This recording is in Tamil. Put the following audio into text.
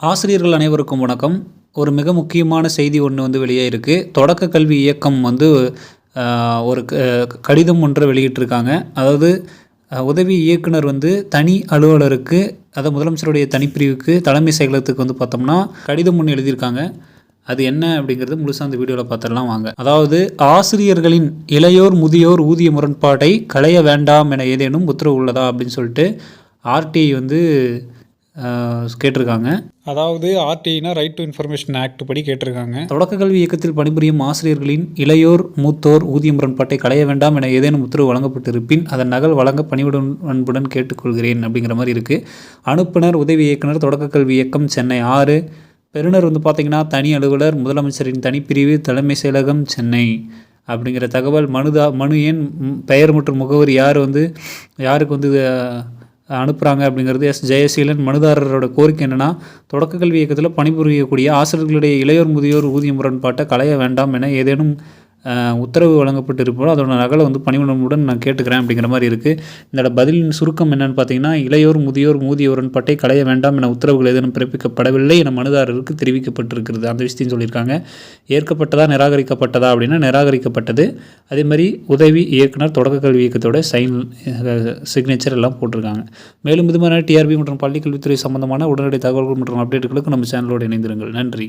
ஆசிரியர்கள் அனைவருக்கும் வணக்கம். ஒரு மிக முக்கியமான செய்தி ஒன்று வந்து வெளியே இருக்குது தொடக்க கல்வி இயக்கம் வந்து ஒரு க- கடிதம் ஒன்றை வெளியிட்டிருக்காங்க. அதாவது உதவி இயக்குனர் வந்து தனி அலுவலருக்கு அதாவது முதலமைச்சருடைய தனிப்பிரிவுக்கு தலைமை செயலகத்துக்கு வந்து பார்த்தோம்னா கடிதம் ஒன்று எழுதியிருக்காங்க. அது என்ன அப்படிங்கிறது முழுசாக அந்த வீடியோவில் பார்த்துடலாம் வாங்க. அதாவது ஆசிரியர்களின் இளையோர் முதியோர் ஊதிய முரண்பாட்டை களைய வேண்டாம் என ஏதேனும் உத்தரவு உள்ளதா அப்படின்னு சொல்லிட்டு ஆர்டிஐ வந்து கேட்டிருக்காங்க. அதாவது ஆர்டிஐனா ரைட் டு இன்ஃபர்மேஷன் ஆக்ட் படி கேட்டிருக்காங்க. தொடக்க கல்வி இயக்கத்தில் பணிபுரியும் ஆசிரியர்களின் இளையோர் மூத்தோர் ஊதிய முரண்பாட்டை களைய வேண்டாம் என ஏதேனும் உத்தரவு வழங்கப்பட்டிருப்பின் அதன் நகல் வழங்க பணிவுடன் அன்புடன் கேட்டுக்கொள்கிறேன் அப்படிங்கிற மாதிரி இருக்குது அனுப்புனர் உதவி இயக்குனர் தொடக்க கல்வி இயக்கம் சென்னை ஆறு. பெறுநர் வந்து பார்த்திங்கன்னா தனி அலுவலர் முதலமைச்சரின் தனிப்பிரிவு தலைமை செயலகம் சென்னை. அப்படிங்கிற தகவல் மனுதா மனு எண் ம், பெயர் மற்றும் முகவரி யார் வந்து யாருக்கு வந்து அனுப்புகிறாங்க அப்படிங்கிறது எஸ். ஜெயசீலன் மனுதாரரோட கோரிக்கை என்னென்னா தொடக்க கல்வி இயக்கத்தில் பணிபுரியக்கூடிய ஆசிரியர்களுடைய இளையோர் முதியோர் ஊதிய முரண்பாட்டை களைய வேண்டாம் என ஏதேனும் உத்தரவு உத்தரவு வழங்கப்பட்டிருப்போ அதோட நகலை வந்து பணிவுடன் நான் கேட்டுக்கிறேன் அப்படிங்கிற மாதிரி இருக்குது இதோட பதிலின் சுருக்கம் என்னன்னு பார்த்தீங்கன்னா இளையோர் முதியோர் ஊதிய பட்டை களைய வேண்டாம் என உத்தரவுகள் எதுவும் பிறப்பிக்கப்படவில்லை என மனுதாரருக்கு தெரிவிக்கப்பட்டிருக்கிறது. அந்த விஷயத்தையும் சொல்லியிருக்காங்க. ஏற்கப்பட்டதா நிராகரிக்கப்பட்டதா அப்படின்னா நிராகரிக்கப்பட்டது. அதே மாதிரி உதவி இயக்குனர் தொடக்க கல்வி இயக்கத்தோட சைன் சிக்னேச்சர் எல்லாம் போட்டிருக்காங்க. மேலும் இது மாதிரி டிஆர்பி மற்றும் பள்ளிக்கல்வித்துறை சம்பந்தமான உடனடி தகவல்கள் மற்றும் அப்டேட்டுகளுக்கு நம்ம சேனலோடு இணைந்திருங்கள். நன்றி.